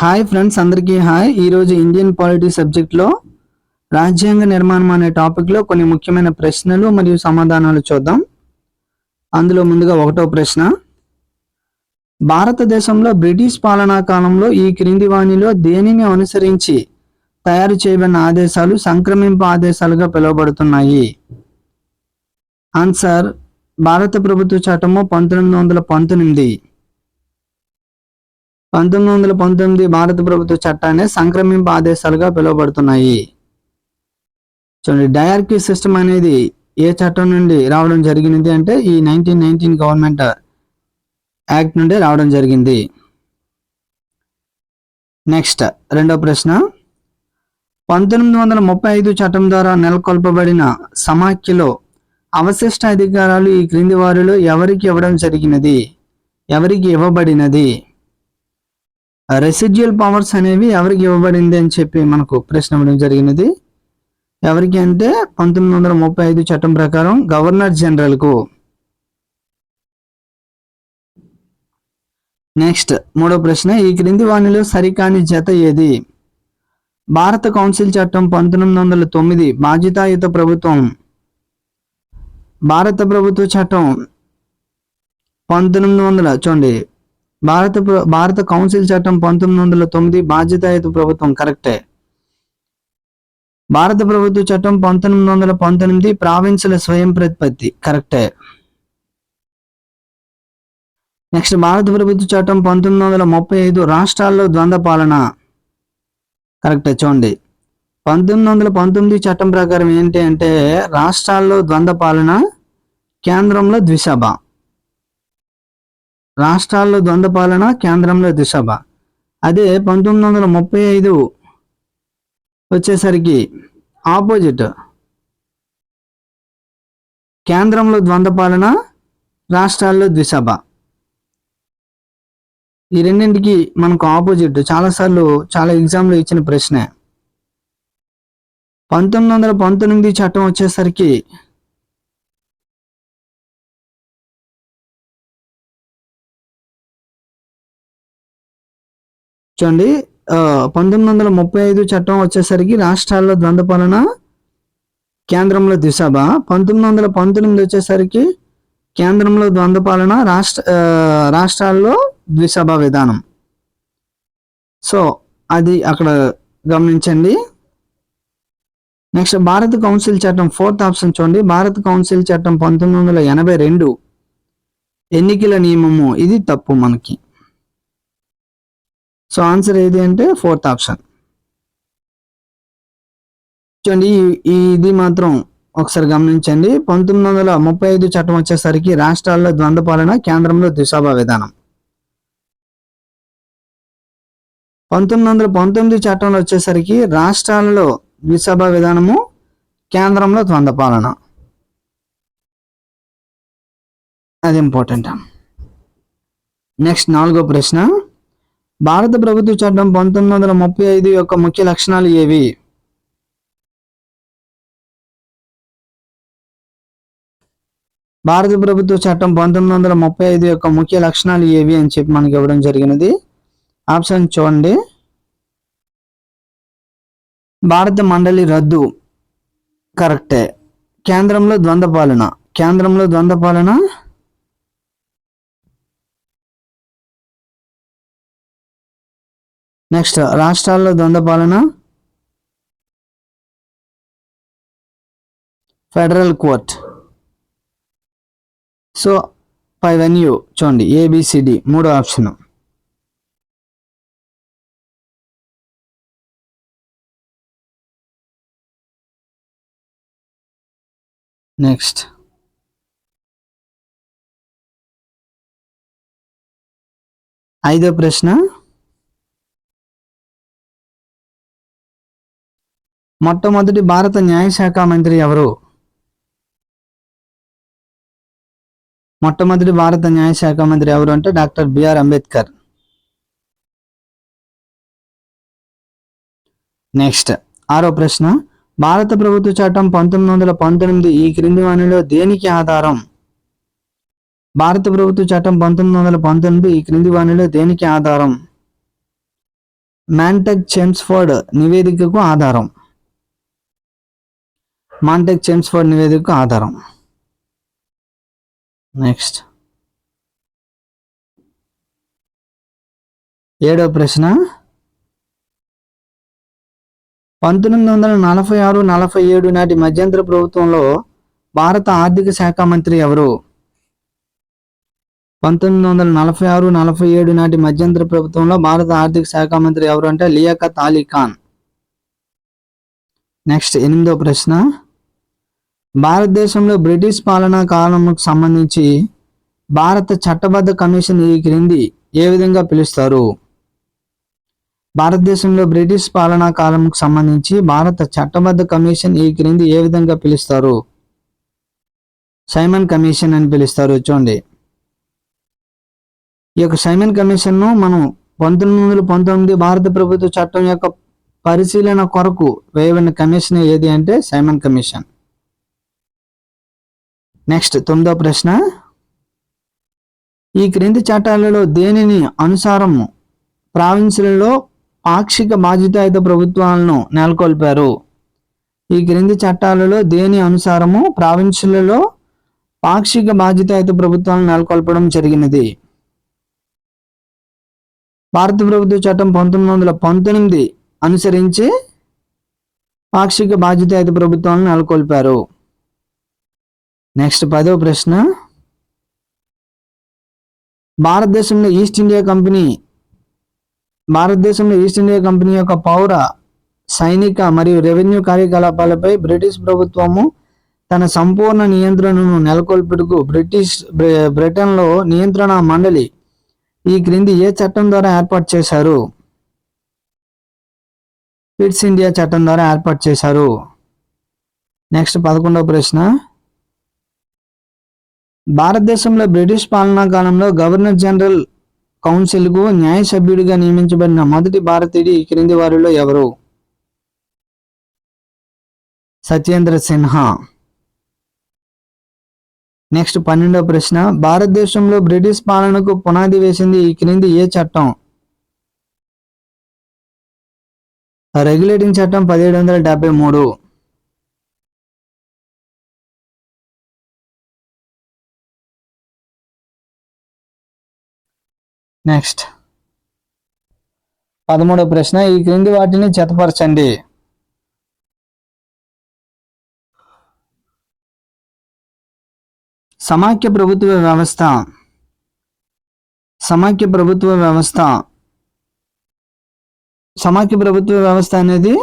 Hi friends అందరికీ hi ఈరోజు Indian polity సబ్జెక్ట్లో రాజ్యాంగ నిర్మాణం అనే టాపిక్లో కొన్ని ముఖ్యమైన ప్రశ్నలు మరియు సమాధానాలు చూద్దాం. అందులో ముందుగా ఒకటో ప్రశ్న. భారతదేశంలో బ్రిటిష్ పాలనా కాలంలో ఈ క్రింది వాణిలో దేనిని అనుసరించి తయారు చేయబడిన ఆదేశాలు సంక్రమింపు ఆదేశాలుగా పిలువబడుతున్నాయి? ఆన్సర్ భారత ప్రభుత్వ చట్టము పంతొమ్మిది వందల పంతొమ్మిది. పంతొమ్మిది వందల పంతొమ్మిది భారత ప్రభుత్వ చట్టాన్ని సంక్రమింపు ఆదేశాలుగా పిలువబడుతున్నాయి. చూడండి డయార్కీ సిస్టమ్ అనేది ఏ చట్టం నుండి రావడం జరిగినది అంటే ఈ నైన్టీన్ నైన్టీన్ గవర్నమెంట్ యాక్ట్ నుండి రావడం జరిగింది. నెక్స్ట్ రెండో ప్రశ్న. పంతొమ్మిది వందల ముప్పై ఐదు చట్టం ద్వారా నెలకొల్పబడిన సమాఖ్యలో అవశిష్ట అధికారాలు ఈ క్రింది వారిలో ఎవరికి ఇవ్వడం జరిగినది? ఎవరికి ఇవ్వబడినది? రెసిడ్యువల్ పవర్స్ అనేవి ఎవరికి ఇవ్వబడింది అని చెప్పి మనకు ప్రశ్న ఇవ్వడం జరిగినది. ఎవరికి అంటే పంతొమ్మిది వందల ముప్పై ఐదు చట్టం ప్రకారం గవర్నర్ జనరల్కు. నెక్స్ట్ మూడో ప్రశ్న ఈ క్రింది వాణిలో సరికాని జత ఏది? భారత కౌన్సిల్ చట్టం పంతొమ్మిది వందల తొమ్మిది బాధ్యతాయుత ప్రభుత్వం. భారత ప్రభుత్వ చట్టం పంతొమ్మిది వందల చూడండి భారత ప్ర- భారత కౌన్సిల్ చట్టం పంతొమ్మిది వందల తొమ్మిది బాధ్యతాయుత ప్రభుత్వం కరెక్టే. భారత ప్రభుత్వ చట్టం పంతొమ్మిది వందల పంతొమ్మిది ప్రావిన్సుల స్వయం ప్రతిపత్తి కరెక్టే. నెక్స్ట్ భారత ప్రభుత్వ చట్టం పంతొమ్మిది వందల ముప్పై ఐదు రాష్ట్రాల్లో ద్వంద్వ పాలన కరెక్టే చూడండి. పంతొమ్మిది వందల పంతొమ్మిది చట్టం ప్రకారం ఏంటి అంటే రాష్ట్రాల్లో ద్వంద్వ పాలన కేంద్రంలో ద్విసభ. రాష్ట్రాల్లో ద్వంద్వ పాలన కేంద్రంలో ద్విసభ అదే పంతొమ్మిది వందల ముప్పై ఐదు వచ్చేసరికి ఆపోజిట్. కేంద్రంలో ద్వంద్వ పాలన రాష్ట్రాల్లో ద్విసభ. ఈ రెండింటికి మనకు ఆపోజిట్. చాలాసార్లు చాలా ఎగ్జామ్లో ఇచ్చిన ప్రశ్నే. పంతొమ్మిది వందల పంతొమ్మిది చట్టం వచ్చేసరికి చూడండి పంతొమ్మిది వందల ముప్పై ఐదు చట్టం వచ్చేసరికి రాష్ట్రాల్లో ద్వంద్వ పాలన కేంద్రంలో దిశాభ. పంతొమ్మిది వందల పంతొమ్మిది వచ్చేసరికి కేంద్రంలో ద్వంద్వ పాలన రాష్ట్ర రాష్ట్రాల్లో ద్విసభ విధానం. సో అది అక్కడ గమనించండి. నెక్స్ట్ భారత కౌన్సిల్ చట్టం ఫోర్త్ ఆప్షన్ చూడండి. భారత కౌన్సిల్ చట్టం పంతొమ్మిది వందల ఎనభై రెండు ఎన్నికల నియమము. ఇది తప్పు మనకి. సో ఆన్సర్ ఏది అంటే ఫోర్త్ ఆప్షన్ చూడండి ఇది మాత్రం ఒకసారి గమనించండి. పంతొమ్మిది వందల ముప్పై ఐదు చట్టం వచ్చేసరికి రాష్ట్రాల్లో ద్వంద్వ పాలన కేంద్రంలో ద్విసభ విధానం. పంతొమ్మిది వందల పంతొమ్మిది చట్టంలో వచ్చేసరికి రాష్ట్రాలలో ద్విసభ విధానము కేంద్రంలో ద్వంద్వ పాలన అది ఇంపార్టెంట్ నెక్స్ట్ నాలుగో ప్రశ్న. భారత ప్రభుత్వ చట్టం పంతొమ్మిది వందల ముప్పై ఐదు యొక్క ముఖ్య లక్షణాలు ఏవి? భారత ప్రభుత్వ చట్టం పంతొమ్మిది వందల ముప్పై ఐదు యొక్క ముఖ్య లక్షణాలు ఏవి అని చెప్పి మనకి ఇవ్వడం జరిగినది. ఆప్షన్ చూడండి. భారత మండలి రద్దు. కరెక్టే. కేంద్రంలో ద్వంద్వ పాలన. కేంద్రంలో ద్వంద్వ పాలన నెక్స్ట్ రాష్ట్రాల్లో ద్వంద్వ ఫెడరల్ కోర్ట్ సో పైవన్యూ చూడండి ఏబిసిడి మూడో ఆప్షన్ నెక్స్ట్ ఐదో ప్రశ్న. మొట్టమొదటి భారత న్యాయశాఖ మంత్రి ఎవరు? మొట్టమొదటి భారత న్యాయశాఖ మంత్రి ఎవరు అంటే డాక్టర్ బిఆర్ అంబేద్కర్. నెక్స్ట్ ఆరో ప్రశ్న భారత ప్రభుత్వ చట్టం పంతొమ్మిది వందల పంతొమ్మిది ఈ క్రింది వాణిలో దేనికి ఆధారం? భారత ప్రభుత్వ చట్టం పంతొమ్మిది వందల పంతొమ్మిది ఈ క్రింది వాణిలో దేనికి ఆధారం? మ్యాంటక్ చెమ్స్ఫర్డ్ నివేదికకు ఆధారం. మాంటెక్ చెమ్స్ఫోర్డ్ నివేదికకు ఆధారం నెక్స్ట్ ఏడో ప్రశ్న. పంతొమ్మిది వందల నలభై ఆరు నలభై ఏడు నాటి మధ్యంతర ప్రభుత్వంలో భారత ఆర్థిక శాఖ మంత్రి ఎవరు? పంతొమ్మిది వందల నలభై ఆరు నలభై ఏడు నాటి మధ్యంతర ప్రభుత్వంలో భారత ఆర్థిక శాఖ మంత్రి ఎవరు అంటే లియాఖత్ అలీ ఖాన్. నెక్స్ట్ ఎనిమిదో ప్రశ్న. భారతదేశంలో బ్రిటిష్ పాలనా కాలంకు సంబంధించి భారత చట్టబద్ధ కమిషన్ ఈ క్రింది ఏ విధంగా పిలుస్తారు? భారతదేశంలో బ్రిటిష్ పాలనా కాలంకు సంబంధించి భారత చట్టబద్ధ కమిషన్ ఈ క్రింది ఏ విధంగా పిలుస్తారు? సైమన్ కమిషన్ అని పిలుస్తారు చూడండి. ఈ యొక్క సైమన్ కమిషన్ను మనం పంతొమ్మిది వందల పంతొమ్మిది భారత ప్రభుత్వ చట్టం యొక్క పరిశీలన కొరకు వేయబడిన కమిషన్ ఏది అంటే సైమన్ కమిషన్. నెక్స్ట్ తొమ్మిదో ప్రశ్న. ఈ క్రింది చట్టాలలో దేనిని అనుసారము? ప్రావిన్సులలో పాక్షిక బాధ్యతాయుత ప్రభుత్వాలను నెలకొల్పారు. ఈ క్రింది చట్టాలలో దేని అనుసారము? ప్రావిన్సులలో పాక్షిక బాధ్యతాయుత ప్రభుత్వాలను నెలకొల్పడం జరిగినది. భారత ప్రభుత్వ చట్టం పంతొమ్మిది వందల పంతొమ్మిది అనుసరించి పాక్షిక బాధ్యతాయుత ప్రభుత్వాలను నెలకొల్పారు. నెక్స్ట్ పదో ప్రశ్న. భారతదేశంలో ఈస్ట్ ఇండియా కంపెనీ భారతదేశంలో ఈస్ట్ ఇండియా కంపెనీ యొక్క పౌర సైనిక మరియు రెవెన్యూ కార్యకలాపాలపై బ్రిటిష్ ప్రభుత్వము తన సంపూర్ణ నియంత్రణను నెలకొల్పుటకు బ్రిటిష్ బ్రిటన్లో నియంత్రణ మండలి ఈ క్రింది ఏ చట్టం ద్వారా ఏర్పాటు చేశారు? పిట్స్ ఇండియా చట్టం ద్వారా ఏర్పాటు చేశారు. నెక్స్ట్ పదకొండవ ప్రశ్న. భారతదేశంలో బ్రిటిష్ పాలనా కాలంలో గవర్నర్ జనరల్ కౌన్సిల్కు న్యాయ సభ్యుడిగా నియమించబడిన మొదటి భారతీయుడు ఈ క్రింది వారిలో ఎవరు? సత్యేంద్ర సిన్హా. నెక్స్ట్ పన్నెండవ ప్రశ్న భారతదేశంలో బ్రిటిష్ పాలనకు పునాది వేసింది ఈ క్రింది ఏ చట్టం? రెగ్యులేటింగ్ చట్టం పదిహేడు వందల డెబ్బై మూడు. నెక్స్ట్ పదమూడవ ప్రశ్న ఈ క్రింది వాటిని జతపరచండి. సమాఖ్య ప్రభుత్వ వ్యవస్థ. సమాఖ్య ప్రభుత్వ వ్యవస్థ. సమాఖ్య ప్రభుత్వ వ్యవస్థ అనేది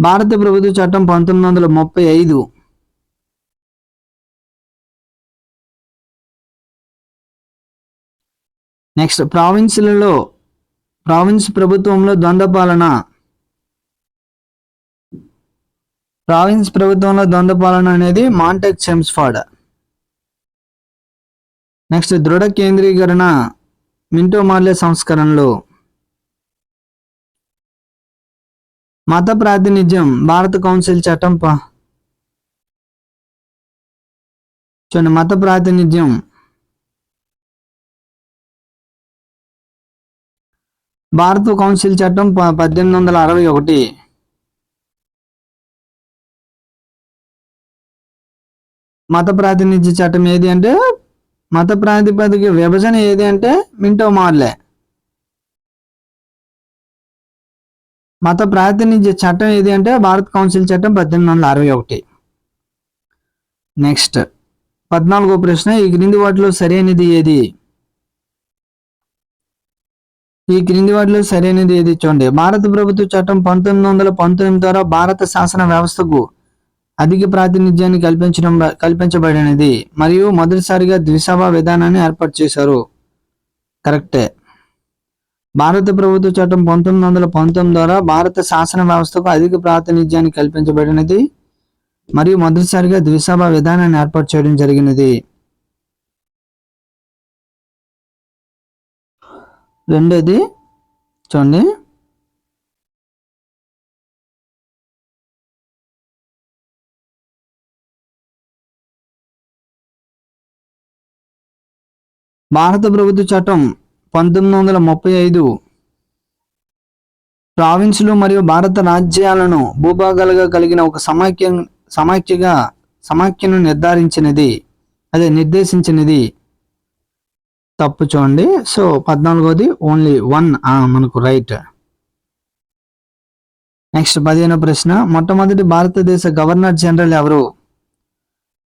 భారత ప్రభుత్వ చట్టం పంతొమ్మిది వందల ముప్పై ఐదు. నెక్స్ట్ ప్రావిన్స్లలో ప్రావిన్స్ ప్రభుత్వంలో ద్వంద్వ పాలన ప్రావిన్స్ ప్రభుత్వంలో ద్వంద్వ పాలన అనేది మాంటెక్ చెమ్స్ఫాడ్ నెక్స్ట్ దృఢ కేంద్రీకరణ మింటో మార్లే సంస్కరణలు. మత ప్రాతినిధ్యం భారత కౌన్సిల్ చట్టం ప- చూడండి మత ప్రాతినిధ్యం. భారత కౌన్సిల్ చట్టం ప- పద్దెనిమిది వందల అరవై ఒకటి. మత ప్రాతినిధ్య చట్టం ఏది అంటే మత ప్రాతిపదిక విభజన ఏది అంటే మింటో మార్లే. మత ప్రాతినిధ్య చట్టం ఏది అంటే భారత కౌన్సిల్ చట్టం పద్దెనిమిది వందల అరవై ఒకటి. నెక్స్ట్ పద్నాలుగో ప్రశ్న ఈ క్రింది వాటిలో సరైనది ఏది? ఈ క్రింది వాటిలో సరైనది ఏది చూడండి. భారత ప్రభుత్వ చట్టం పంతొమ్మిది వందల పంతొమ్మిది ద్వారా భారత శాసన వ్యవస్థకు అధిక ప్రాతినిధ్యాన్ని కల్పించడం కల్పించబడినది. మరియు మొదటిసారిగా ద్విసభ విధానాన్ని ఏర్పాటు చేశారు. కరెక్టే. భారత ప్రభుత్వ చట్టం పంతొమ్మిది వందల పంతొమ్మిది ద్వారా భారత శాసన వ్యవస్థకు అధిక ప్రాతినిధ్యాన్ని కల్పించబడినది. మరియు మొదటిసారిగా ద్విసభ విధానాన్ని ఏర్పాటు చేయడం జరిగినది. రెండోది చూడండి. భారత ప్రభుత్వ చట్టం పంతొమ్మిది వందల ముప్పై ఐదు. ప్రావిన్సులు మరియు భారత రాజ్యాలను భూభాగాలుగా కలిగిన ఒక సమాఖ్య సమాఖ్యగా సమాఖ్యను నిర్ధారించినది. అదే నిర్దేశించినది. తప్పు చూడండి. సో పద్నాలుగోది ఓన్లీ వన్ మనకు రైట్ నెక్స్ట్ పదిహేనో ప్రశ్న. మొట్టమొదటి భారతదేశ గవర్నర్ జనరల్ ఎవరు?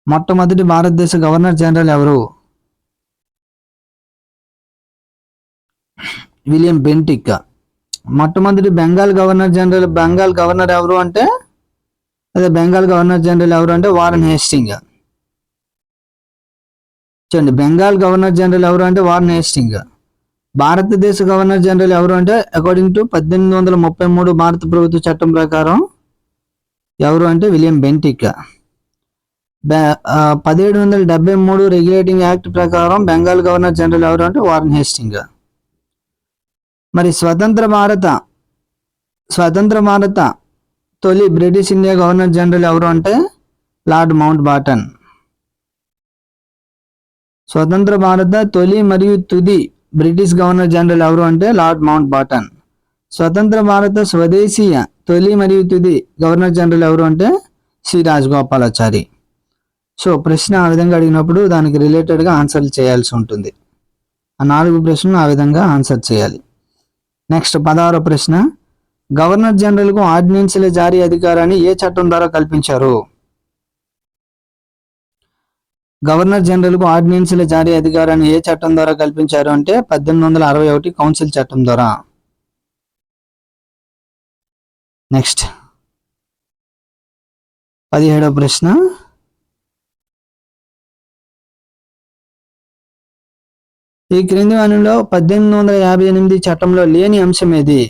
మొట్టమొదటి భారతదేశ గవర్నర్ జనరల్ ఎవరు? William Bentinck. మొట్టమొదటి Bengal governor general Bengal governor ఎవరు అంటే అదే బెంగాల్ గవర్నర్ జనరల్ ఎవరు అంటే వారన్ హేస్టింగ్. చూడండి బెంగాల్ గవర్నర్ జనరల్ ఎవరు అంటే వారన్ హేస్టింగ్ భారతదేశ గవర్నర్ జనరల్ ఎవరు అంటే అకార్డింగ్ టు పద్దెనిమిది వందల ముప్పై మూడు భారత ప్రభుత్వ చట్టం ప్రకారం ఎవరు అంటే విలియం బెంటిక్. పదిహేడు వందల డెబ్బై మూడు రెగ్యులేటింగ్ యాక్ట్ ప్రకారం బెంగాల్ గవర్నర్ జనరల్ ఎవరు అంటే వార్న్ హేస్టింగ్ మరి స్వతంత్ర భారత స్వతంత్ర భారత తొలి బ్రిటిష్ ఇండియా గవర్నర్ జనరల్ ఎవరు అంటే లార్డ్ మౌంట్ బాటన్. స్వతంత్ర భారత తొలి మరియు తుది బ్రిటిష్ గవర్నర్ జనరల్ ఎవరు అంటే లార్డ్ మౌంట్ బాటన్. స్వతంత్ర భారత స్వదేశీయ తొలి మరియు తుది గవర్నర్ జనరల్ ఎవరు అంటే శ్రీ రాజగోపాలాచారి. సో ప్రశ్న ఆ విధంగా అడిగినప్పుడు దానికి రిలేటెడ్గా ఆన్సర్లు చేయాల్సి ఉంటుంది. ఆ నాలుగు ప్రశ్నలు ఆ విధంగా ఆన్సర్ చేయాలి. నెక్స్ట్ పదహారో ప్రశ్న గవర్నర్ జనరల్కు ఆర్డినెన్స్ల జారీ అధికారాన్ని ఏ చట్టం ద్వారా కల్పించారు? గవర్నర్ జనరల్కు ఆర్డినెన్సుల జారీ అధికారాన్ని ఏ చట్టం ద్వారా కల్పించారు అంటే పద్దెనిమిది వందల అరవై ఒకటి కౌన్సిల్ చట్టం ద్వారా. నెక్స్ట్. పదిహేడవ ప్రశ్న. ఈ క్రింది వాణిలో పద్దెనిమిది వందల యాభై ఎనిమిది చట్టంలో లేని అంశం ఏది?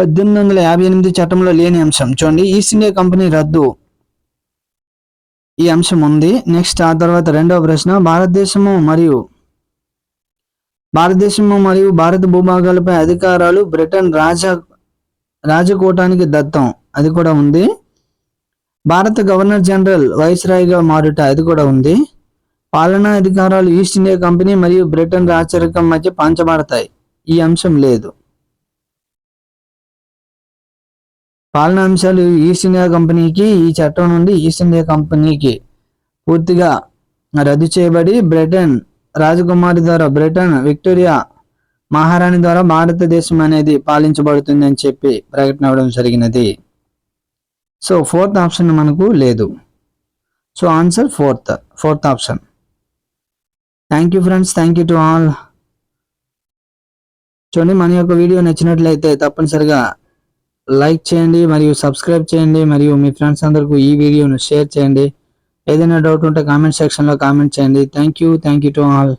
పద్దెనిమిది వందల యాభై ఎనిమిది చట్టంలో లేని అంశం. చూడండి ఈస్ట్ ఇండియా కంపెనీ రద్దు. ఈ అంశం ఉంది. నెక్స్ట్ ఆ తర్వాత రెండవ ప్రశ్న. భారతదేశము మరియు భారతదేశము మరియు భారత భూభాగాలపై అధికారాలు బ్రిటన్ రాజ రాజకూటానికి దత్తం. అది కూడా ఉంది. భారత గవర్నర్ జనరల్ వైస్రాయ్గా మారుట అది కూడా ఉంది. పాలనా అధికారాలు ఈస్ట్ ఇండియా కంపెనీ మరియు బ్రిటన్ రాచరికం మధ్య పంచబడతాయి. ఈ అంశం లేదు. పాలనా అంశాలు ఈస్ట్ ఇండియా కంపెనీకి ఈ చట్టం నుండి ఈస్ట్ ఇండియా కంపెనీకి పూర్తిగా రద్దు చేయబడి బ్రిటన్ రాజకుమారి ద్వారా బ్రిటన్ విక్టోరియా మహారాణి ద్వారా భారతదేశం అనేది పాలించబడుతుంది అని చెప్పి ప్రకటన అవడం జరిగినది. సో ఫోర్త్ ఆప్షన్ మనకు లేదు. So answer fourth fourth option thank you friends thank you to all చూడండి మన యొక్క వీడియో నచ్చినట్లయితే తప్పనిసరిగా లైక్ చేయండి మరియు సబ్స్క్రైబ్ చేయండి మరియు మీ ఫ్రెండ్స్ అందరికీ ఈ వీడియోను షేర్ చేయండి. ఏదైనా డౌట్ ఉంటే కామెంట్ సెక్షన్లో కామెంట్ చేయండి. Thank you thank you to all